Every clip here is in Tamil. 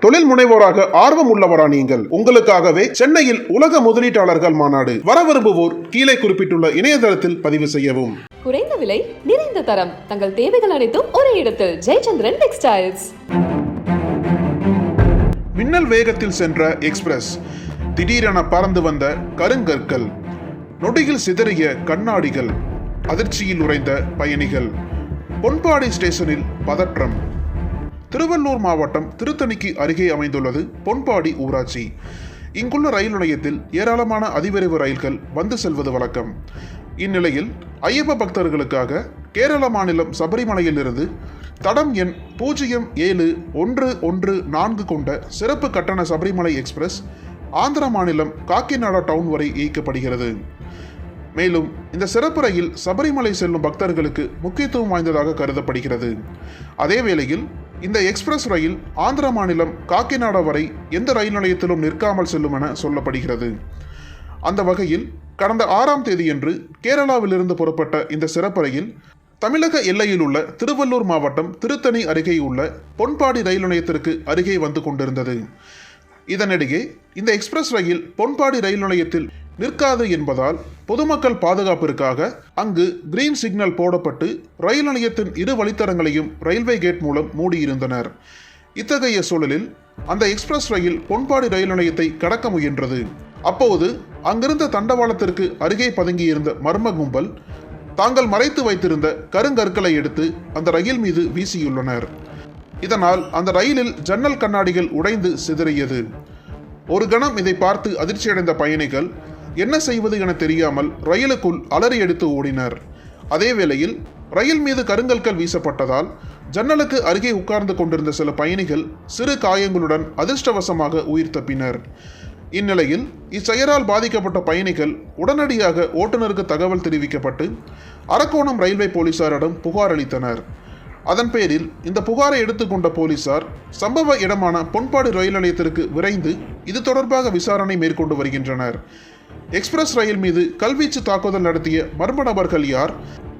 தொழில் முனைவோராக ஆர்வம் உள்ளவரா நீங்கள். உங்களுக்காகவே சென்னையில் உலக முதலீட்டாளர்கள் மாநாடு வர விரும்புவோர் கீழே குறிப்பிட்டுள்ள இணையதளத்தில் பதிவு செய்யவும். குறைந்த விலை நிறைந்த தரம். தங்கள் தேவைகள் அனைத்தும் ஒரே இடத்தில். ஜெயச்சந்திரன் டெக்ஸ்டைல்ஸ் மின்னல் வேகத்தில் சென்ற எக்ஸ்பிரஸ் திடீரென பறந்து வந்த கருங்கற்கள். நொடியில் சிதறிய கண்ணாடிகள். அதிர்ச்சியில் உறைந்த பயணிகள். பொன்பாடி ஸ்டேஷனில் பதற்றம். திருவள்ளூர் மாவட்டம் திருத்தணிக்கு அருகே அமைந்துள்ளது பொன்பாடி ஊராட்சி. இங்குள்ள ரயில் நிலையத்தில் ஏராளமான அதிவிரைவு ரயில்கள் வந்து செல்வது வழக்கம். இந்நிலையில் ஐயப்ப பக்தர்களுக்காக கேரள மாநிலம் சபரிமலையிலிருந்து தடம் எண் பூஜ்ஜியம் ஏழு ஒன்று ஒன்று நான்கு கொண்ட சிறப்பு கட்டண சபரிமலை எக்ஸ்பிரஸ் ஆந்திர மாநிலம் காக்கிநாடா டவுன் வரை இயக்கப்படுகிறது. மேலும் இந்த சிறப்பு ரயில் சபரிமலை செல்லும் பக்தர்களுக்கு முக்கியத்துவம் வாய்ந்ததாக கருதப்படுகிறது. அதே வேளையில் இந்த எக்ஸ்பிரஸ் ரயில் ஆந்திர மாநிலம் காக்கிநாடா வரை எந்த ரயில் நிலையத்திலும் நிற்காமல் செல்லும் என சொல்லப்படுகிறது. அந்த வகையில் கடந்த ஆறாம் தேதியன்று கேரளாவிலிருந்து புறப்பட்ட இந்த சிறப்பு ரயில் தமிழக எல்லையில் உள்ள திருவள்ளூர் மாவட்டம் திருத்தணி அருகே உள்ள பொன்பாடி ரயில் நிலையத்திற்கு அருகே வந்து கொண்டிருந்தது. இதனிடையே இந்த எக்ஸ்பிரஸ் ரயில் பொன்பாடி ரயில் நிலையத்தில் நிற்காது என்பதால் பொதுமக்கள் பாதுகாப்பிற்காக அங்கு கிரீன் சிக்னல் போடப்பட்டு ரயில் நிலையத்தின் இரு வழித்தடங்களையும் ரயில்வே கேட் மூலம் மூடியிருந்தனர். இத்தகைய சூழலில் அந்த எக்ஸ்பிரஸ் ரயில் பொன்பாடி ரயில் நிலையத்தை கடக்க முயன்றது. அப்போது அங்கிருந்த தண்டவாளத்திற்கு அருகே பதுங்கியிருந்த மர்ம கும்பல் தாங்கள் மறைத்து வைத்திருந்த கருங்கற்களை எடுத்து அந்த ரயில் மீது வீசியுள்ளனர். இதனால் அந்த ரயிலில் ஜன்னல் கண்ணாடிகள் உடைந்து சிதறியது. ஒரு கணம் இதை பார்த்து அதிர்ச்சியடைந்த பயணிகள் என்ன செய்வது என தெரியாமல் ரயிலுக்குள் அலறி எடுத்து ஓடினர். அதே வேளையில் ரயில் மீது கருங்கற்கள் வீசப்பட்டதால் ஜன்னலுக்கு அருகே உட்கார்ந்து கொண்டிருந்த சில பயணிகள் சிறு காயங்களுடன் அதிர்ஷ்டவசமாக உயிர் தப்பினர். இந்நிலையில் இச்செயலால் பாதிக்கப்பட்ட பயணிகள் உடனடியாக ஓட்டுநருக்கு தகவல் தெரிவிக்கப்பட்டு அரக்கோணம் ரயில்வே போலீசாரிடம் புகார் அளித்தனர். அதன் பேரில் இந்த புகாரை எடுத்துக்கொண்ட போலீசார் சம்பவ இடமான பொன்பாடு ரயில் நிலையத்திற்கு விரைந்து இது தொடர்பாக விசாரணை மேற்கொண்டு வருகின்றனர். எக்ஸ்பிரஸ் ரயில் மீது கல்வீச்சு தாக்குதல் நடத்திய மர்ம நபர்கள் யார்?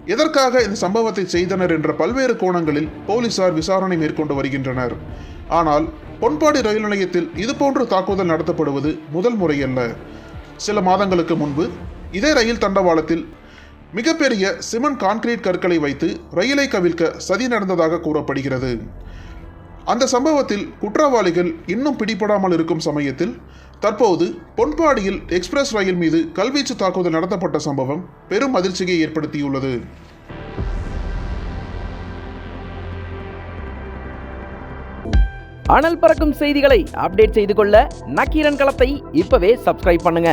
எதற்காக இந்த சம்பவத்தை செய்தனர் என்ற பல்வேறு கோணங்களில் போலீசார் விசாரணை மேற்கொண்டு வருகின்றனர். ஆனால் பொன்பாடி ரயில் நிலையத்தில் இதுபோன்று தாக்குதல் நடத்தப்படுவது முதல் முறையல்ல. சில மாதங்களுக்கு முன்பு இதே ரயில் தண்டவாளத்தில் மிகப்பெரிய சிமெண்ட் கான்கிரீட் கற்களை வைத்து ரயிலை கவிழ்க்க சதி நடந்ததாக கூறப்படுகிறது. அந்த சம்பவத்தில் குற்றவாளிகள் இன்னும் பிடிபடாமல் இருக்கும் சமயத்தில் தற்போது பொன்பாடியில் எக்ஸ்பிரஸ் ரயில் மீது கல்வீச்சு தாக்குதல் நடத்தப்பட்ட சம்பவம் பெரும் அதிர்ச்சியை ஏற்படுத்தியுள்ளது. அனல் பறக்கும் செய்திகளை அப்டேட் செய்து கொள்ள நக்கீரன் களத்தை இப்பவே சப்ஸ்கிரைப் பண்ணுங்க.